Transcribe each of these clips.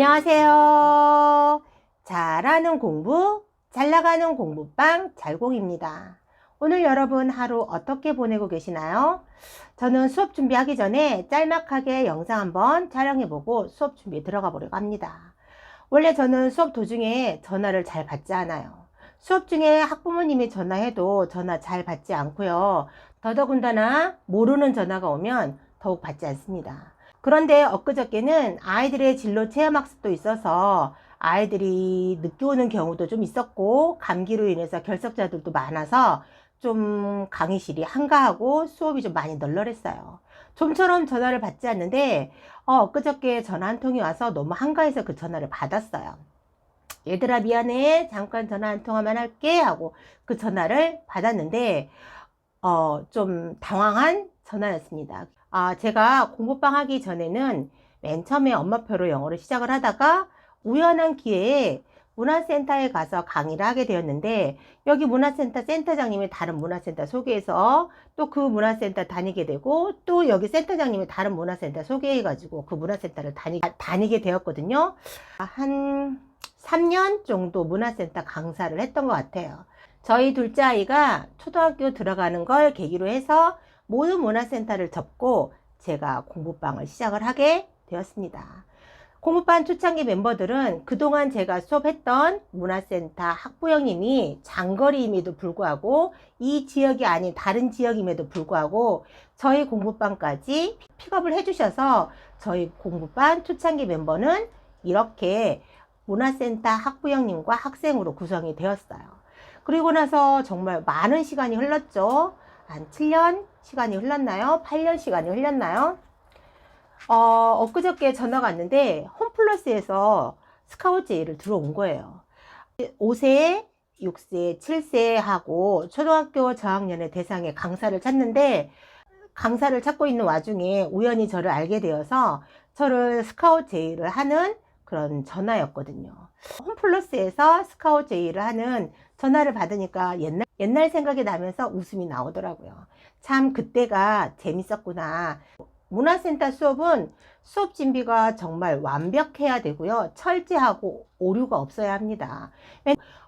안녕하세요. 잘하는 공부, 잘 나가는 공부방 잘공입니다. 오늘 여러분 하루 어떻게 보내고 계시나요? 저는 수업 준비하기 전에 짤막하게 영상 한번 촬영해보고 수업 준비에 들어가 보려고 합니다. 원래 저는 수업 도중에 전화를 잘 받지 않아요. 수업 중에 학부모님이 전화해도 전화 잘 받지 않고요. 더더군다나 모르는 전화가 오면 더욱 받지 않습니다. 그런데 엊그저께는 아이들의 진로 체험학습도 있어서 아이들이 늦게 오는 경우도 좀 있었고 감기로 인해서 결석자들도 많아서 좀 강의실이 한가하고 수업이 좀 많이 널널했어요. 좀처럼 전화를 받지 않는데 어, 엊그저께 전화 한 통이 와서 너무 한가해서 그 전화를 받았어요. 얘들아 미안해 잠깐 전화 한 통화만 할게 하고 그 전화를 받았는데 어, 좀 당황한 전화였습니다. 아, 제가 공부방 하기 전에는 맨 처음에 엄마표로 영어를 시작을 하다가 우연한 기회에 문화센터에 가서 강의를 하게 되었는데 여기 문화센터 센터장님이 다른 문화센터 소개해서 또 그 문화센터 다니게 되고 또 여기 센터장님이 다른 문화센터 소개해 가지고 그 문화센터를 다니, 다니게 되었거든요. 한 3년 정도 문화센터 강사를 했던 것 같아요. 저희 둘째 아이가 초등학교 들어가는 걸 계기로 해서 모든 문화센터를 접고 제가 공부방을 시작을 하게 되었습니다. 공부반 초창기 멤버들은 그동안 제가 수업했던 문화센터 학부형님이 장거리임에도 불구하고 이 지역이 아닌 다른 지역임에도 불구하고 저희 공부반까지 픽업을 해주셔서 저희 공부반 초창기 멤버는 이렇게 문화센터 학부형님과 학생으로 구성이 되었어요. 그리고 나서 정말 많은 시간이 흘렀죠. 한 7년 시간이 흘렀나요? 8년 시간이 흘렀나요? 어, 엊그저께 전화가 왔는데 홈플러스에서 스카우트 제의를 들어온 거예요. 5세, 6세, 7세 하고 초등학교 저학년의 대상의 강사를 찾는데 강사를 찾고 있는 와중에 우연히 저를 알게 되어서 저를 스카우트 제의를 하는 그런 전화였거든요. 홈플러스에서 스카우트 제의를 하는 전화를 받으니까 옛날, 옛날 생각이 나면서 웃음이 나오더라고요. 참 그때가 재밌었구나. 문화센터 수업은 수업 준비가 정말 완벽해야 되고요. 철저하고 오류가 없어야 합니다.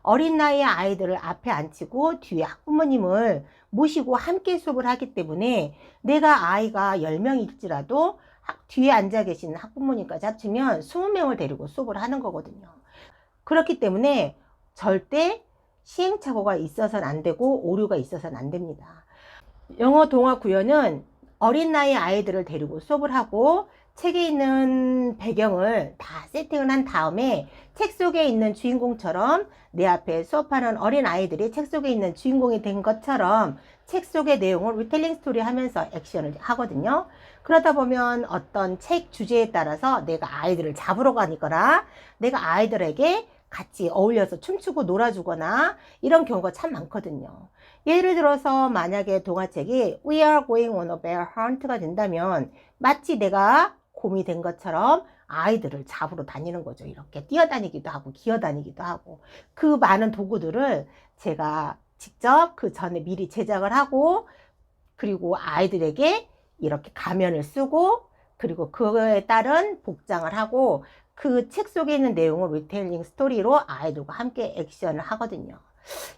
어린 나이의 아이들을 앞에 앉히고 뒤에 학부모님을 모시고 함께 수업을 하기 때문에 내가 아이가 10명일지라도 뒤에 앉아 계신 학부모님까지 합치면 20명을 데리고 수업을 하는 거거든요. 그렇기 때문에 절대 시행착오가 있어서는 안 되고 오류가 있어서는 안 됩니다. 영어 동화 구현은 어린 나이 아이들을 데리고 수업을 하고 책에 있는 배경을 다 세팅을 한 다음에 책 속에 있는 주인공처럼 내 앞에 수업하는 어린 아이들이 책 속에 있는 주인공이 된 것처럼 책 속의 내용을 리텔링 스토리 하면서 액션을 하거든요. 그러다 보면 어떤 책 주제에 따라서 내가 아이들을 잡으러 가니거나 내가 아이들에게 같이 어울려서 춤추고 놀아주거나 이런 경우가 참 많거든요. 예를 들어서 만약에 동화책이 We are going on a bear hunt가 된다면 마치 내가 곰이 된 것처럼 아이들을 잡으러 다니는 거죠. 이렇게 뛰어다니기도 하고 기어다니기도 하고 그 많은 도구들을 제가 직접 그 전에 미리 제작을 하고 그리고 아이들에게 이렇게 가면을 쓰고 그리고 그거에 따른 복장을 하고 그 책 속에 있는 내용을 리테일링 스토리로 아이들과 함께 액션을 하거든요.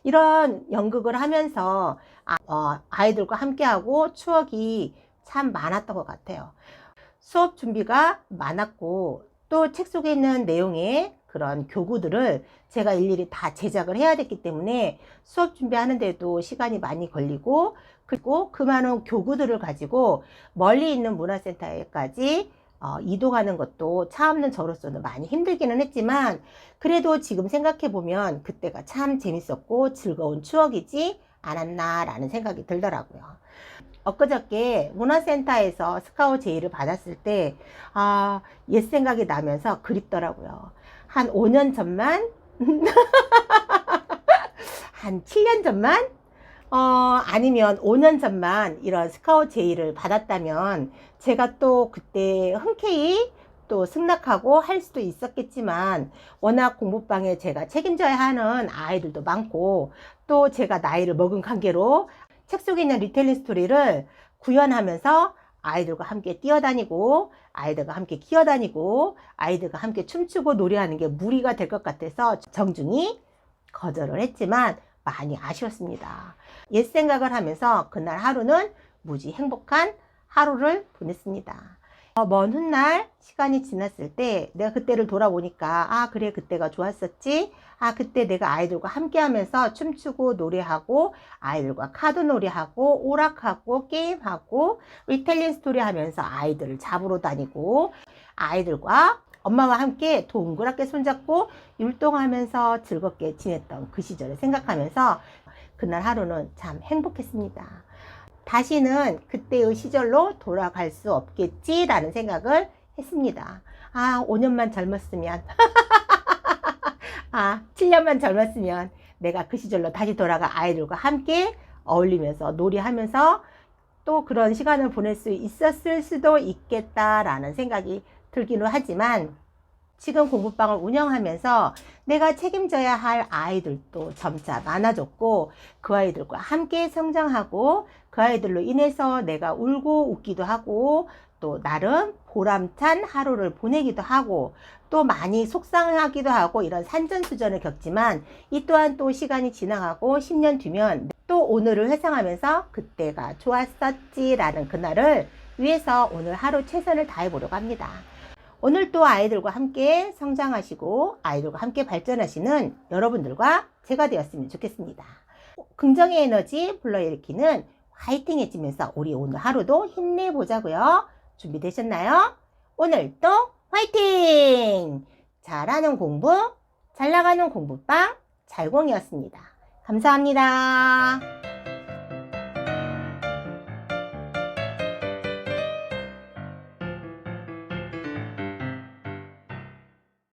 이런 연극을 하면서 아, 어, 이들과 함께하고 추억이 참 많았던 것 같아요. 수업 준비가 많았고 또 책 속에 있는 내용의 그런 교구들을 제가 일일이 다 제작을 해야 됐기 때문에 수업 준비하는데도 시간이 많이 걸리고 그리고 그 많은 교구들을 가지고 멀리 있는 문화센터에까지 어, 이동하는 것도 차 없는 저로서는 많이 힘들기는 했지만 그래도 지금 생각해 보면 그때가 참 재밌었고 즐거운 추억이지 않았나라는 생각이 들더라고요. 엊그저께 문화센터에서 스카우 제의를 받았을 때, 아, 옛 생각이 나면서 그립더라고요. 한 5년 전만, 한 7년 전만, 어, 아니면 5년 전만 이런 스카우 제의를 받았다면 제가 또 그때 흔쾌히 또 승낙하고 할 수도 있었겠지만 워낙 공부방에 제가 책임져야 하는 아이들도 많고 또 제가 나이를 먹은 관계로 책 속에 있는 리텔링 스토리를 구현하면서 아이들과 함께 뛰어다니고 아이들과 함께 기어다니고 아이들과 함께 춤추고 노래하는 게 무리가 될 것 같아서 정중히 거절을 했지만 많이 아쉬웠습니다. 옛 생각을 하면서 그날 하루는 무지 행복한 하루를 보냈습니다. 어, 먼 훗날 시간이 지났을 때 내가 그때를 돌아보니까 아 그래 그때가 좋았었지 아 그때 내가 아이들과 함께 하면서 춤추고 노래하고 아이들과 카드 놀이하고 오락하고 게임하고 이탈리안 스토리 하면서 아이들을 잡으러 다니고 아이들과 엄마와 함께 동그랗게 손잡고 율동하면서 즐겁게 지냈던 그 시절을 생각하면서 그날 하루는 참 행복했습니다. 다시는 그때의 시절로 돌아갈 수 없겠지라는 생각을 했습니다. 아, 5년만 젊었으면, 아, 7년만 젊었으면 내가 그 시절로 다시 돌아가 아이들과 함께 어울리면서 놀이하면서 또 그런 시간을 보낼 수 있었을 수도 있겠다라는 생각이 들기는 하지만 지금 공부방을 운영하면서 내가 책임져야 할 아이들도 점차 많아졌고 그 아이들과 함께 성장하고 그 아이들로 인해서 내가 울고 웃기도 하고 또 나름 보람찬 하루를 보내기도 하고 또 많이 속상하기도 하고 이런 산전수전을 겪지만 이 또한 또 시간이 지나가고 10년 뒤면 또 오늘을 회상하면서 그때가 좋았었지라는 그날을 위해서 오늘 하루 최선을 다해 보려고 합니다. 오늘 또 아이들과 함께 성장하시고 아이들과 함께 발전하시는 여러분들과 제가 되었으면 좋겠습니다. 긍정의 에너지 불러일으키는 화이팅 해지면서 우리 오늘 하루도 힘내보자고요. 준비되셨나요? 오늘도 화이팅! 잘하는 공부, 잘 나가는 공부방 잘공이었습니다. 감사합니다.